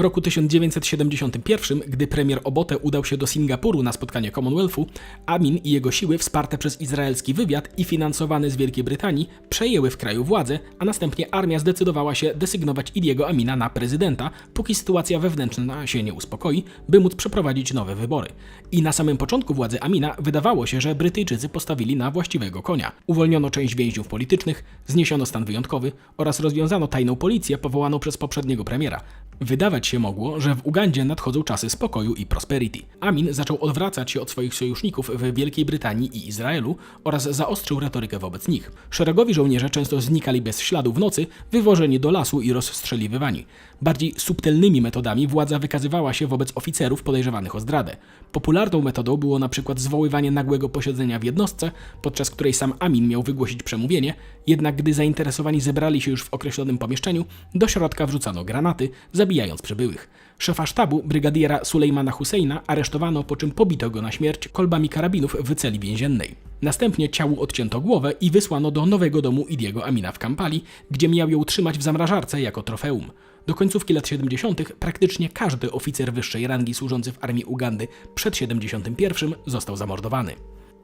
W roku 1971, gdy premier Obote udał się do Singapuru na spotkanie Commonwealthu, Amin i jego siły wsparte przez izraelski wywiad i finansowane z Wielkiej Brytanii przejęły w kraju władzę, a następnie armia zdecydowała się desygnować Idiego Amina na prezydenta, póki sytuacja wewnętrzna się nie uspokoi, by móc przeprowadzić nowe wybory. I na samym początku władzy Amina wydawało się, że Brytyjczycy postawili na właściwego konia. Uwolniono część więźniów politycznych, zniesiono stan wyjątkowy oraz rozwiązano tajną policję powołaną przez poprzedniego premiera. Wydawać się mogło, że w Ugandzie nadchodzą czasy spokoju i prosperity. Amin zaczął odwracać się od swoich sojuszników w Wielkiej Brytanii i Izraelu oraz zaostrzył retorykę wobec nich. Szeregowi żołnierze często znikali bez śladu w nocy, wywożeni do lasu i rozstrzeliwywani. Bardziej subtelnymi metodami władza wykazywała się wobec oficerów podejrzewanych o zdradę. Popularną metodą było na przykład zwoływanie nagłego posiedzenia w jednostce, podczas której sam Amin miał wygłosić przemówienie, jednak gdy zainteresowani zebrali się już w określonym pomieszczeniu, do środka wrzucano granaty, zabijając przybyłych. Szefa sztabu, brygadiera Sulejmana Husseina, aresztowano, po czym pobito go na śmierć kolbami karabinów w celi więziennej. Następnie ciału odcięto głowę i wysłano do nowego domu Idiego Amina w Kampali, gdzie miał ją trzymać w zamrażarce jako trofeum. Do końcówki lat 70. praktycznie każdy oficer wyższej rangi służący w armii Ugandy przed 71 został zamordowany.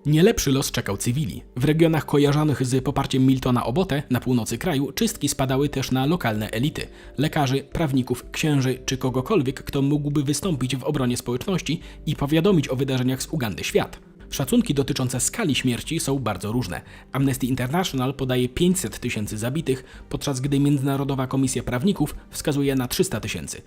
Nie lepszy los czekał cywili. W regionach kojarzonych z poparciem Miltona Obote na północy kraju czystki spadały też na lokalne elity lekarzy, prawników, księży czy kogokolwiek, kto mógłby wystąpić w obronie społeczności i powiadomić o wydarzeniach z Ugandy świat. Szacunki dotyczące skali śmierci są bardzo różne. Amnesty International podaje 500 tysięcy zabitych, podczas gdy Międzynarodowa Komisja Prawników wskazuje na 300 tysięcy.